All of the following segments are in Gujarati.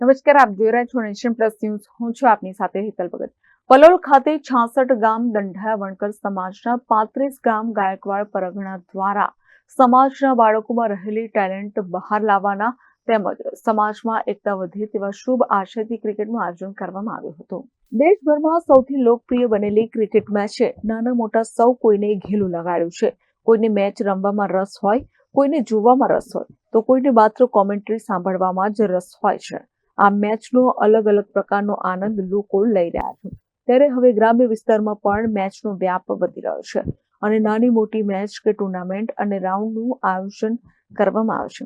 નમસ્કાર, આપ જોઈ રહ્યા છો નેશન પ્લસ ન્યૂઝ. હું છું આપની સાથે હેતલ ભગત. પલોલ ખાતે છાસઠ ગામ દંડાયા વણકર સમાજના પાંત્રીસ ગામ ગાયકવાડ પરગણા દ્વારા સમાજના બાળકોમાં રહેલી ટેલેન્ટ બહાર લાવવાના તેમજ સમાજમાં એકતા વધે તેવા શુભ આશયથી ક્રિકેટનું આયોજન કરવામાં આવ્યું હતું. દેશભરમાં સૌથી લોકપ્રિય બનેલી ક્રિકેટ મેચે નાના મોટા સૌ કોઈને ઘેલું લગાડ્યું છે. કોઈને મેચ રમવામાં રસ હોય, કોઈને જોવામાં રસ હોય, તો કોઈને માત્ર કોમેન્ટ્રી સાંભળવામાં જ રસ હોય છે. આ મેચનો અલગ અલગ પ્રકારનો આનંદ લોકો લઈ રહ્યા છે. ત્યારે હવે ગ્રામ્ય વિસ્તારમાં પણ મેચનો વ્યાપ વધી રહ્યો છે અને નાની મોટી મેચ કે ટુર્નામેન્ટ અને રાઉન્ડનું આયોજન કરવામાં આવે છે.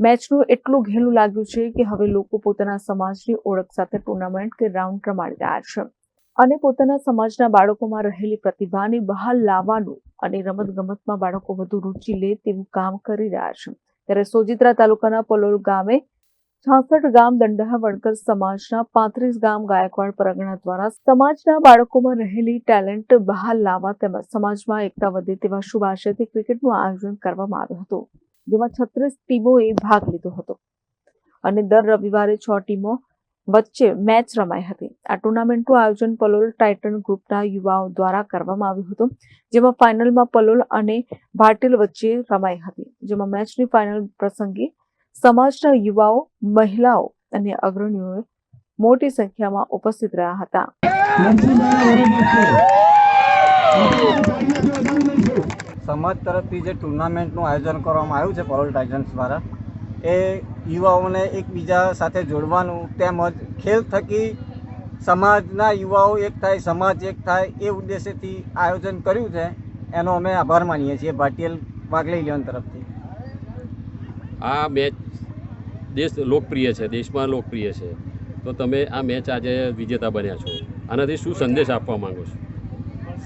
મેચનું એટલું ઘેલું લાગ્યું છે કે હવે લોકો પોતાના સમાજની ઓળખ સાથે ટુર્નામેન્ટ કે રાઉન્ડ રમાડી રહ્યા છે અને પોતાના સમાજના બાળકોમાં રહેલી પ્રતિભાને બહાર લાવવાનું અને રમતગમતમાં બાળકો વધુ રુચિ લે તેવું કામ કરી રહ્યા છે. ત્યારે સોજિત્રા તાલુકાના પલોલ ગામે છાસઠ ગામ દંડહા વણકર સમાજના પાંત્રીસ ગામ ગાયકવાડ પરગણા દ્વારા સમાજના બાળકોમાં રહેલી ટેલેન્ટ બહાર લાવવા તેમજ સમાજમાં એકતા વધે તેવા શુભ ક્રિકેટનું આયોજન કરવામાં આવ્યું હતું, જેમાં છત્રીસ ટીમોએ ભાગ લીધો હતો. અને દર રવિવારે છ ટીમો વચ્ચે મેચ રમાઈ હતી. આ ટુર્નામેન્ટનું આયોજન પલોલ ટાઇટન ગ્રુપના યુવાઓ દ્વારા કરવામાં આવ્યું હતું, જેમાં ફાઇનલમાં પલોલ અને ભાટેલ વચ્ચે રમાઈ હતી, જેમાં મેચની ફાઇનલ પ્રસંગે સમાજના યુવાઓ, મહિલાઓ અને અગ્રણીઓ મોટી સંખ્યામાં ઉપસ્થિત રહ્યા હતા. સમાજ તરફથી જે ટુર્નામેન્ટનું આયોજન કરવામાં આવ્યું છે પરોલ ટાઇટન્સ દ્વારા, એ યુવાઓને એકબીજા સાથે જોડવાનું તેમજ ખેલ થકી સમાજના યુવાઓ એક થાય, સમાજ એક થાય એ ઉદ્દેશ્યથી આયોજન કર્યું છે. એનો અમે આભાર માનીએ છીએ ભાટિયલ વાઘલેલિયન તરફથી. આ મેચ દેશ લોકપ્રિય છે દેશમાં લોકપ્રિય છે. તો તમે આ મેચ આજે વિજેતા બન્યા છો. આનાથી શું સંદેશ આપવા માંગો છો?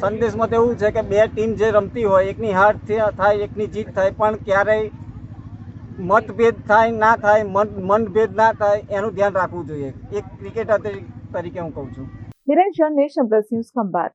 સંદેશમાં તો એવું છે કે બે ટીમ જે રમતી હોય એકની હાર થાય એકની જીત થાય પણ ક્યારેય મતભેદ થાય ના થાય મન મનભેદ ના થાય એનું ધ્યાન રાખવું જોઈએ. એક ક્રિકેટર તરીકે હું કહું છું. Niranjan Nation Plus News Khambhat.